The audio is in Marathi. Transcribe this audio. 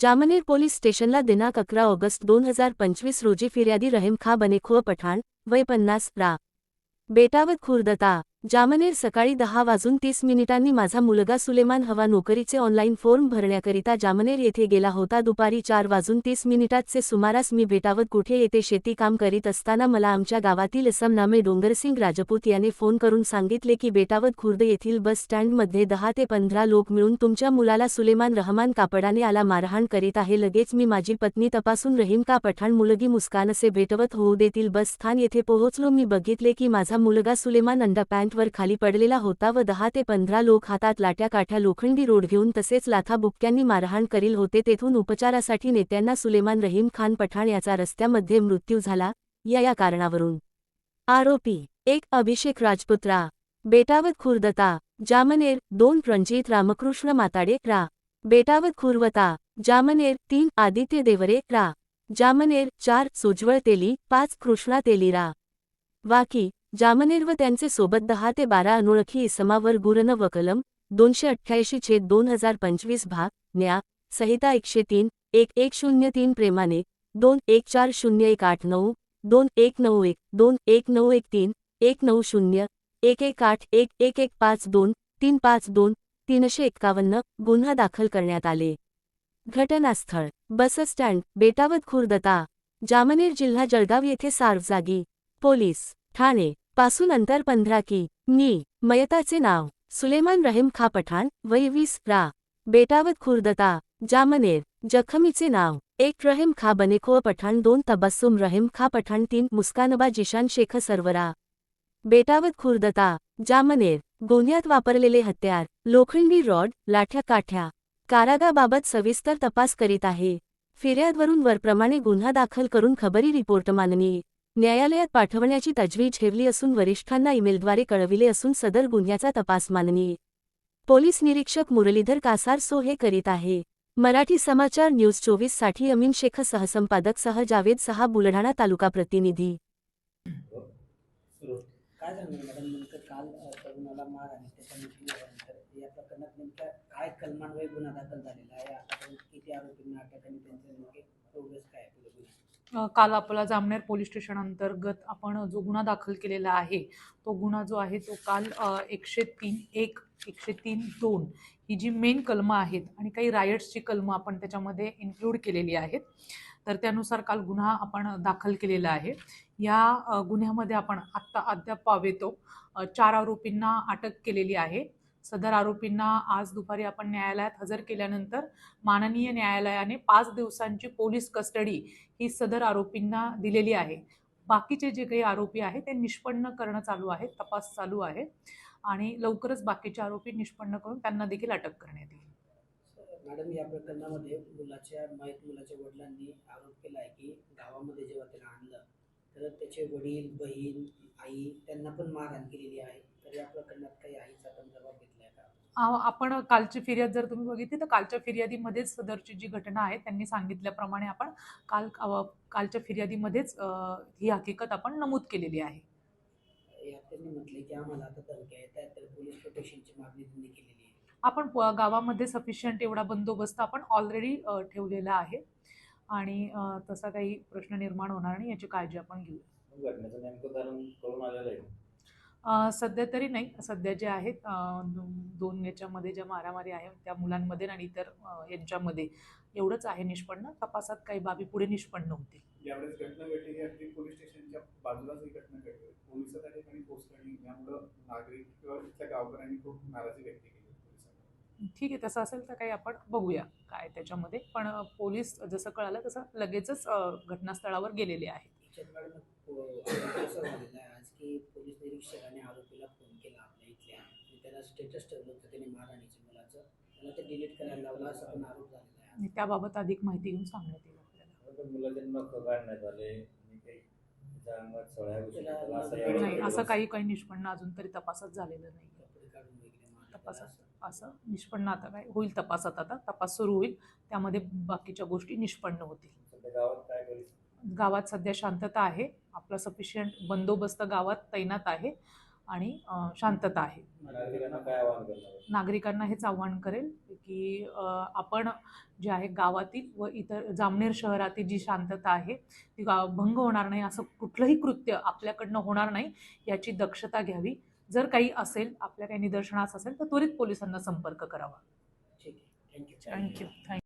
जामनेर पोलीस स्टेशनला दिनांक अकरा ऑगस्ट दोन हजार पंचवीस रोजी फिर्यादी रहीम खा बनेखुव पठाण वय पन्नास रा. बेटावत खुर्दता जामनेर सकाळी दहा वाजून तीस मिनिटांनी माझा मुलगा सुलेमान हवा नोकरीचे ऑनलाईन फॉर्म भरण्याकरिता जामनेर येथे गेला होता. दुपारी चार वाजून तीस मिनिटातचे सुमारास मी बेटावत कुठे येथे शेती काम करीत असताना मला आमच्या गावातील समनामे डोंगरसिंग राजपूत याने फोन करून सांगितले की बेटावत खुर्द येथील बस स्टँडमध्ये दहा ते पंधरा लोक मिळून तुमच्या मुलाला सुलेमान रहमान कापडाने आला मारहाण करीत आहे. लगेच मी माझी पत्नी तपासून रहीम का पठाण मुलगी मुस्कानसे भेटवत होऊ देतील. बस स्थान येथे पोहोचलो. मी बघितले की माझा मुलगा सुलेमान वर खाली पडलेला होता व दहा ते पंधरा लोक हातात लाट्या काठ्या लोखंडी रोड घेऊन तसेच लाथाबुक्क्यांनी मारहाण करील होते तेथून उपचारासाठी नेत्यांना सुलेमान रहीम खान पठाण याचा रस्त्यामध्ये मृत्यू झाला या या कारणावरून. आरोपी एक अभिषेक राजपुत्रा बेटावत खुर्दता जामनेर दोन रणजित रामकृष्ण माताडे रा. बेटावत खुर्वता जामनेर तीन आदित्य देवरे रा. जामनेर चार सुज्वळ तेली पाच कृष्णा तेली रा. वाकी जामनेर व त्यांचे सोबत दहा ते बारा अनोळखी इसमावर गुरन व कलम दोनशे अठ्ठ्याऐंशी छेद दोन हजार पंचवीस भाग न्या संहिता एकशे तीन एक एक शून्य तीन प्रेमाने दोन एक चार शून्य एक आठ नऊ दोन एक नऊ एक दोन एक नऊ एक तीन एक नऊ शून्य एक एक आठ एक एक एक पाच दोन तीन पाच दोन तीनशे एक्कावन्न गुन्हा दाखल करण्यात आले. घटनास्थळ बसस्टँड बेटावत खुर्दता जामनेर जिल्हा जळगाव येथे सार्व जागी पोलीस ठाणे. पासून अंतर पंधरा की. नी. मयताचे नाव. सुलेमान रहीम खा पठाण वय वीस रा. बेटावत खुर्दता. जामनेर. जखमीचे नाव. एक रहीम खा बनेखो पठाण दोन तबस्सुम रहीम खा पठाण तीन मुस्कानबा जिशान शेख सरवरा. बेटावत खुर्दता. जामनेर. गुन्ह्यात वापरलेले हत्यार. लोखंडी रॉड लाठ्या काठ्या. कारागाबाबत सविस्तर तपास करीत आहे. फिर्यादवरून वरप्रमाणे गुन्हा दाखल करून खबरी रिपोर्ट माननीय. न्यायालयात पाठवण्याची तजवीज ठेवली असून वरिष्ठांना ईमेलद्वारे कळविले असून सदर गुन्ह्याचा तपास माननीय पोलीस निरीक्षक मुरलीधर कासार सो हे करीत आहे. मराठी समाचार न्यूज चोवीससाठी अमीन शेख सहसंपादक सह जावेद सहा बुलढाणा तालुका प्रतिनिधी. काय काल आपला जामनेर पोलीस स्टेशन अंतर्गत आपण जो गुन्हा दाखल केलेला आहे तो गुन्हा जो आहे तो काल एकशे तीन एक एकशे तीन दोन ही जी मेन कलमं आहेत आणि काही रायट्सची कलमं आपण त्याच्यामध्ये इन्क्लूड केलेली आहेत. तर त्यानुसार काल गुन्हा आपण दाखल केलेला आहे. या गुन्ह्यामध्ये आपण आत्ता अद्याप पावेतो. चार आरोपींना अटक केलेली आहे. सदर आरोपींना आज दुपारी आपण न्यायालयात हजर केल्यानंतर माननीय न्यायालयाने पाच दिवसांची पोलीस कस्टडी ही सदर आरोपींना दिलेली आहे. बाकीचे जे काही आरोपी आहेत ते निष्पन्न करणं चालू आहे तपास चालू आहे आणि लवकरच बाकीचे आरोपी निष्पन्न करून त्यांना देखील अटक करण्यात येईल. मॅडम या प्रकरणामध्ये मुलाच्या मयत मुलाच्या वडिलांनी आरोप केला आहे की गावामध्ये जेव्हा त्याला आणलं तर त्याचे वडील बहीण आई त्यांना पण मारहाण केलेली आहे. तर या प्रकरणात काही आईचा पण जबाब आपण कालची फिर्याद जर तुम्ही बघितली तर कालच्या फिर्यादीमध्येच सदरची जी घटना आहे त्यांनी सांगितल्याप्रमाणे आपण काल कालच्या फिर्यादीमध्येच ही हकीकत आपण नमूद केलेली आहे. यात त्यांनी म्हटले की आम्हाला आता धमक्या येत आहेत तर पोलीस प्रोटेक्शनची मागणी त्यांनी केलेली आहे. आपण गावामध्ये सफिशियंट एवढा बंदोबस्त आपण ऑलरेडी ठेवलेला आहे. आणि तसा काही प्रश्न निर्माण होणार नाही याची काळजी आपण घेऊ घटनेचं नेमकं कारण कळून आलेलं आहे. सध्या तरी नाही. सध्या जे आहेत दोन याच्यामध्ये ज्या मारामारी आहे त्या मुलांमध्ये आणि इतर यांच्यामध्ये एवढंच आहे निष्पन्न. तपासात काही बाबी पुढे निष्पन्न होतील. यावेळेस घटना घडली ही अगदी पोलीस स्टेशनच्या बाजूलाच ही घटना घडली पोलीस त्या ठिकाणी पोहोचले आणि यामुळं नागरिक किंवा इथल्या गावकऱ्यांनी खूप नाराजी व्यक्त केली पोलिसांना ठीक आहे. तसं असेल तर काही आपण बघूया काय त्याच्यामध्ये. पण पोलीस जसं कळालं तसं लगेचच घटनास्थळावर गेलेले आहेत. याच्यात मॅडम अ, असं झालेलं आहे आज की पोलीस निरीक्षकाने आरोपीला फोन केला आपल्या इथल्या. आणि त्याला स्टेटस ठेवलं होतं त्याने मारहाणीचं मुलाचं. त्याला ते डिलीट करायला लावलं असा पण आरोप झालेला आहे. आणि त्याबाबत अधिक माहिती घेऊन सांगण्यात येईल आपल्याला. आता मुलाचे नख काढण्यात आले आणि काही त्याच्या अंगात सळ्या घुसल्या. त्याला त्याला असं नाही, असं काही काही निष्पन्न अजून तरी तपासात झालेलं नाही. कपडे काढून वगैरे मारलं तपासात त्याला असं निष्पन्न आता काय होईल तपासात आता. तपास सुरू होईल. त्यामध्ये बाकीच्या गोष्टी निष्पन्न होतील. सध्या गावात काय गावात सध्या शांतता आहे. आपला सफिशियंट बंदोबस्त गावात तैनात आहे आणि शांतता आहे. नागरिकांना काय आवाहन करणार नागरिकांना हेच आव्हान करेल की आपण जे आहे गावातील व इतर जामनेर शहरातील जी शांतता आहे ती भंग होणार नाही असं कुठलंही कृत्य आपल्याकडनं होणार नाही याची दक्षता घ्यावी. जर काही असेल आपल्या काही निदर्शनास असेल तर त्वरित पोलिसांना संपर्क करावा. ठीक आहे. थँक्यू. Thank you thank you